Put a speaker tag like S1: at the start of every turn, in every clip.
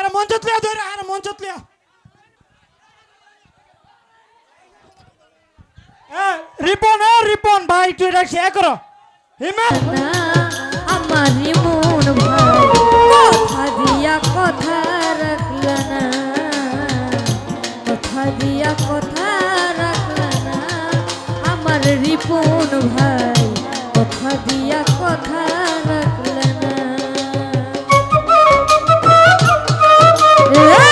S1: আরে মঞ্চত লিয়া ধরে আরে মঞ্চত লিয়া রিপন এ রিপন ভাই তুই এটা শেয়ার করো হিমেল
S2: না, আমার মন ভাই, কথা রাখল আমার রিপন ভাই, কথা দিয়া কথা রাখল
S1: এই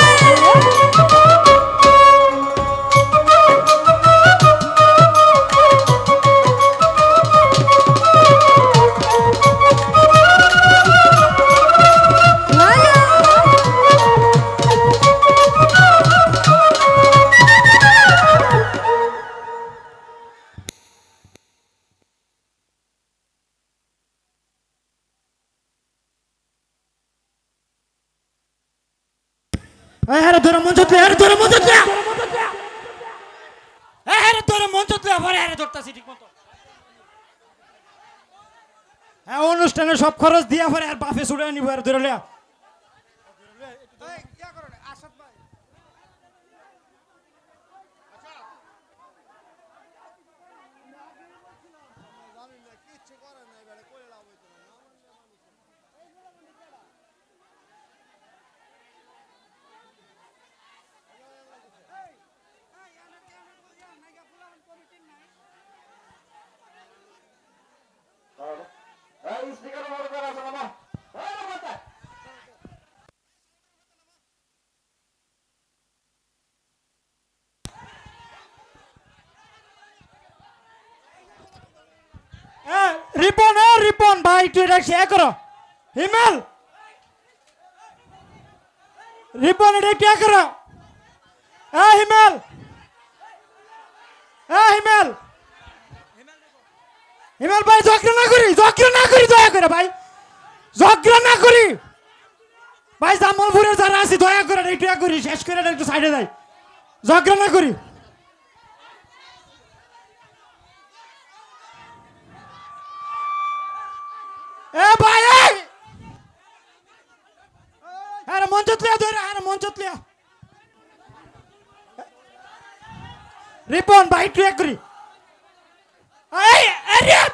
S1: আরে তোর আরে পরে আরে হ্যাঁ অনুষ্ঠানে সব খরচ দিয়া পরে আর বাফে ছুটে নিব আর ধরে লিয়া এ, রিপন এ তুই এটা শেয়ার করো। হিমেল! রিপন, এটা কে করো? এ, হিমেল! এ, হিমেল! হিমেল ভাই ঝগড়া না করি ঝগড়া না করি, দয়া করে ভাই। ঝগড়া না করি। ভাই, জামালপুরের যারা আছি, দয়া করে একটু করি, শেষ করে একটু সাইডে যাই। ঝগড়া না করি। এ ভাই আরে মঞ্চত লিয়া ধরে আরে মঞ্চত লিয়া। রিপন ভাই ইয়া করি এই রিয়াদ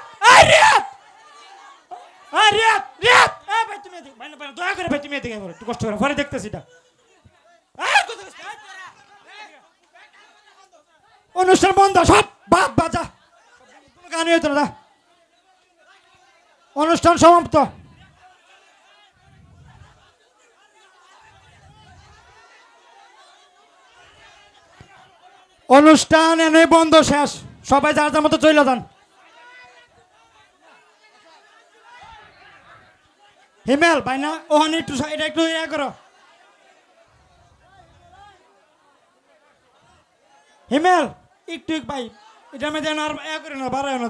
S1: রিয়াদ। এ ভাই তুমি এদিকে ভাই না, করে ভাই তুমি এদিকে আইবো, একটু কষ্ট করে পরে এটা? অনুষ্ঠান বন্ধ সব বাদ বাজা। গান হইতো না। অনুষ্ঠান সমাপ্ত। অনুষ্ঠান এনে বন্ধ শেষ। সবাই যার যার মতো চলে যান। হিমেল ভাই না ওখানে একটু এটা একটু ইয়ে করো। হিমেল, একটু ভাই, এটা আমি দেন আর ইয়ে করে না, বাড়ায় না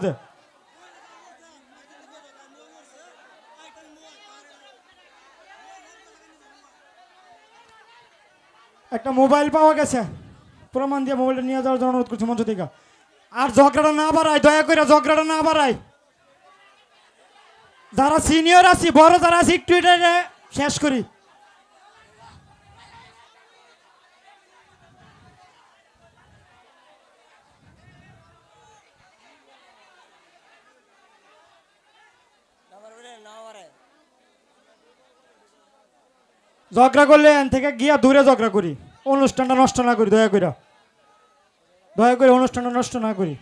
S1: একটা মোবাইল পাওয়া গেছে। প্রমাণ দিয়ে মোবাইলটা নিয়ে যাওয়ার জন্য অনুরোধ করছি মঞ্চ থেকে আর ঝগড়াটা না বাড়ায়, দয়া করে ঝগড়াটা না বাড়ায়। যারা সিনিয়র আছি, বড় যারা আছি, একটু শেষ করি। ঝগড়া করলে এন থেকে গিয়া দূরে ঝগড়া করি। অনুষ্ঠানটা নষ্ট না করি দয়া করে দয়া করে অনুষ্ঠানটা নষ্ট না করি।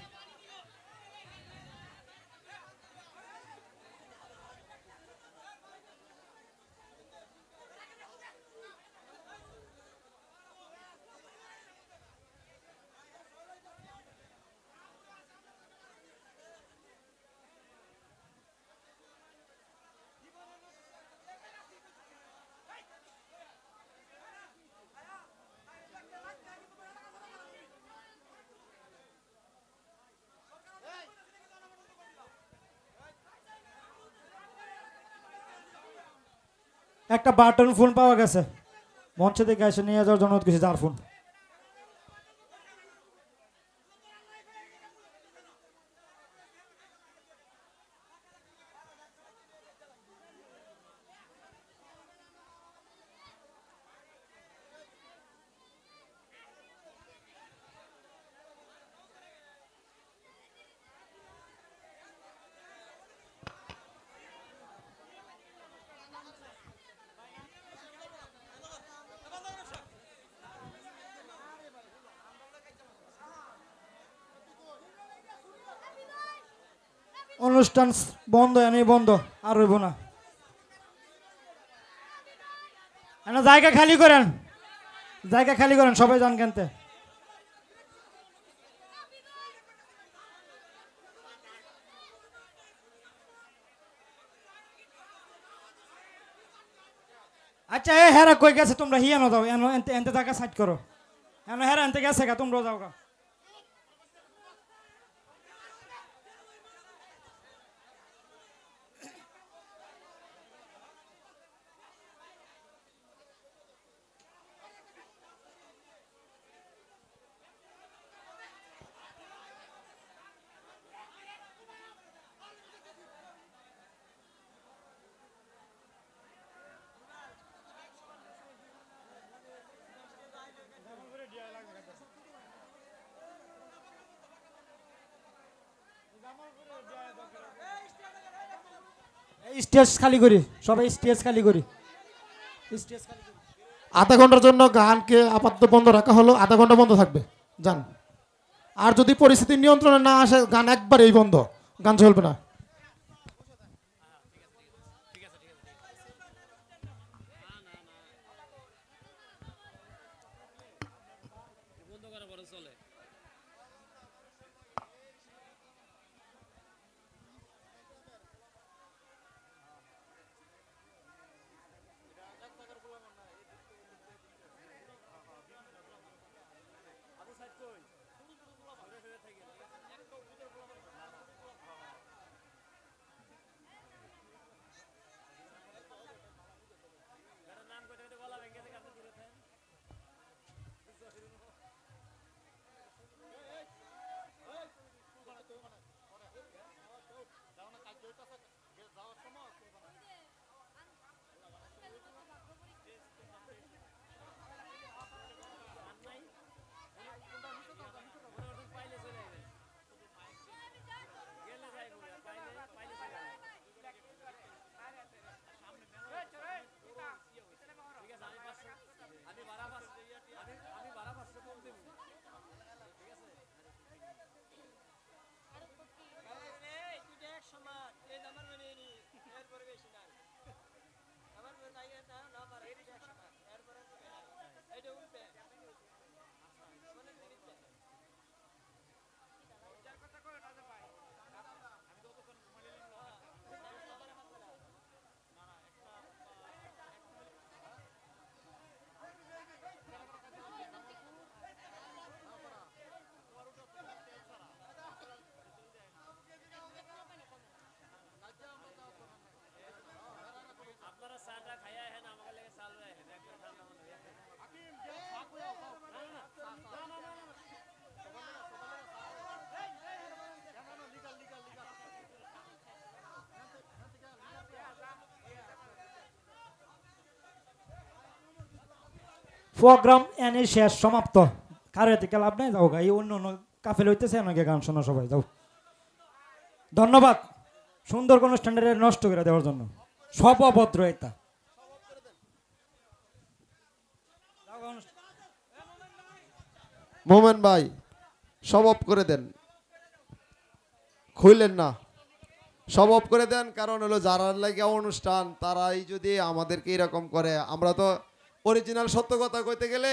S1: একটা বাটন ফোন পাওয়া গেছে। মঞ্চে থেকে এসে নিয়ে যাওয়ার জন্য কিছু যার ফোন অনুষ্ঠান বন্ধ এনে বন্ধ, আর রইব না। এনে জায়গা খালি করেন। জায়গা খালি করেন, সবাই যান কেনতে। আচ্ছা এ হেরা কই গেছে? তোমরা হিয়ানো যাও, এনো এনতে এনতে জায়গা সাইড করো। এনো হেরা এনতে গেছে গা তোমরা যাও গা। স্টেজ খালি করি, সবাই স্টেজ খালি করি।
S3: আধা ঘণ্টার জন্য গানকে আপাতত বন্ধ রাখা হলো, আধা ঘণ্টা বন্ধ থাকবে যান আর যদি পরিস্থিতি নিয়ন্ত্রণে না আসে, গান একবারেই বন্ধ, গান চলবে না।
S1: প্রোগ্রাম এনে শেষ সমাপ্ত। কারও থেকে লাভ নাই, যাও এই অন্য অন্য কাফেল হইতেছে এনাকে গান শোনা সবাই, যাও। ধন্যবাদ। সুন্দর কোন স্ট্যান্ডার্ডে নষ্ট করে দেওয়ার জন্য। সব অভদ্র এটা।
S4: মোমেন ভাই, সব অফ করে দেন। খুইলেন না। সব অফ করে দেন, কারণ হলো যারা লাগে অনুষ্ঠান, তারাই যদি আমাদেরকে এরকম করে, আমরা তো অরিজিনাল সত্য কথা কইতে গেলে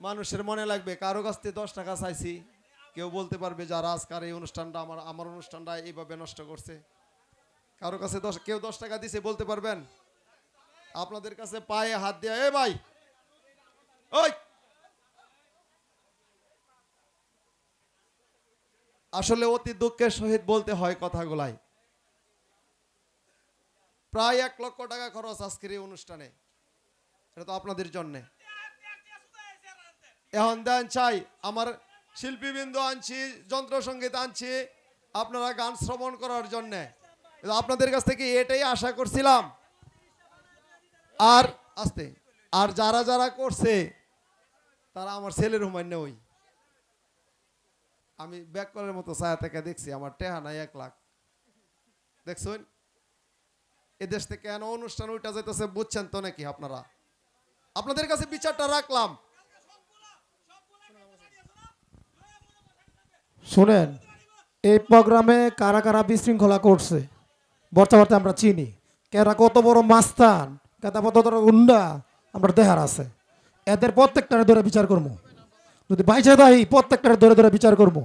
S4: মানুষের মনে লাগবে, কারও কাছ থেকে দশ টাকা চাইছি। কেউ বলতে পারবে যারা আজকার এই অনুষ্ঠানটা আমার আমার অনুষ্ঠানটা এইভাবে নষ্ট করছে। কারও কাছে দশ, কেউ দশ টাকা দিছে, বলতে পারবেন? আপনাদের কাছে পায়ে হাত দেয়া, এ ভাই, ওই! আসলে অতি দুঃখের সহিত বলতে হয় কথাগুলাই। প্রায় এক লক্ষ টাকা খরচ আজকের এই অনুষ্ঠানে। এটা তো আপনাদের জন্যে। এখন দেন চাই, আমার শিল্পীবৃন্দ আনছি যন্ত্র সংগীত আনছি, আপনারা গান শ্রবণ করার জন্যে। আপনাদের কাছ থেকে এটাই আশা করছিলাম। আর আস্তে, আর যারা যারা করছে, তারা আমার ছেলের হুমান্য ওই। আমি ব্যাক করার মতো ছায়া থেকে দেখছি, আমার টেহা নাই এক লাখ। দেখছেন? এদেশ থেকে কেন অনুষ্ঠান ওইটা যাইতেছে, বুঝছেন তো নাকি আপনারা? আপনাদের কাছে বিচারটা রাখলাম।
S3: শুনেন, এই প্রোগ্রামে কারা কারা বিশৃঙ্খলা করছে, বর্তমানে আমরা চিনি। কেরা কত বড় মাস্তান কেতা কত বড় আমরা দেহার আছে। এদের প্রত্যেকটারে ধরে বিচার করব। যদি বাইচে দাহি প্রত্যেকটারে ধরে ধরে বিচার করব।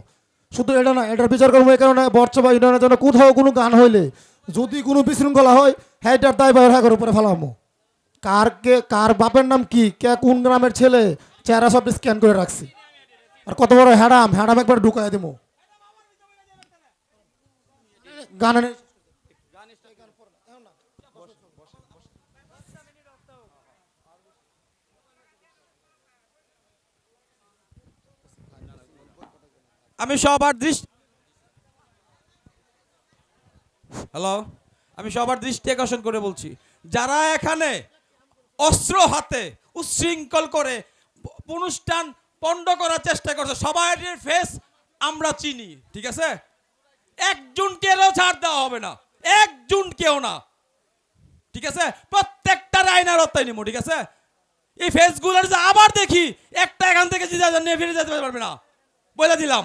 S3: শুধু এটা না, এটার বিচার করব এই কারণে বর্তমান ইউনিয়নের জন্য কোথাও কোনো গান হইলে যদি কোনো বিশৃঙ্খলা হয় হ্যাঁটার দায় বাইর উপরে ফেলামো। কার কে, কার বাপের নাম কি, কে কোন গ্রামের ছেলে, চেহারা সব স্ক্যান করে রাখছি। আর কত বড় হ্যাডাম হ্যাডাম একবার ঢুকাই দেবো
S5: আমি সবার দৃষ্টি হ্যালো আমি সবার দৃষ্টি আকর্ষণ করে বলছি। যারা এখানে অস্ত্র হাতে উচ্ছৃঙ্খল করে অনুষ্ঠান পণ্ড করার চেষ্টা করছে। সবাই ফেস আমরা চিনি, ঠিক আছে? একজনকেও ছাড় দেওয়া হবে না। একজন কেউ না। ঠিক আছে? প্রত্যেকটা আইনার আওতায় নিব, ঠিক আছে? এই ফেসগুলোর যে আবার দেখি, একটা এখান থেকে যে ফিরে যেতে পারবে না। বলে দিলাম।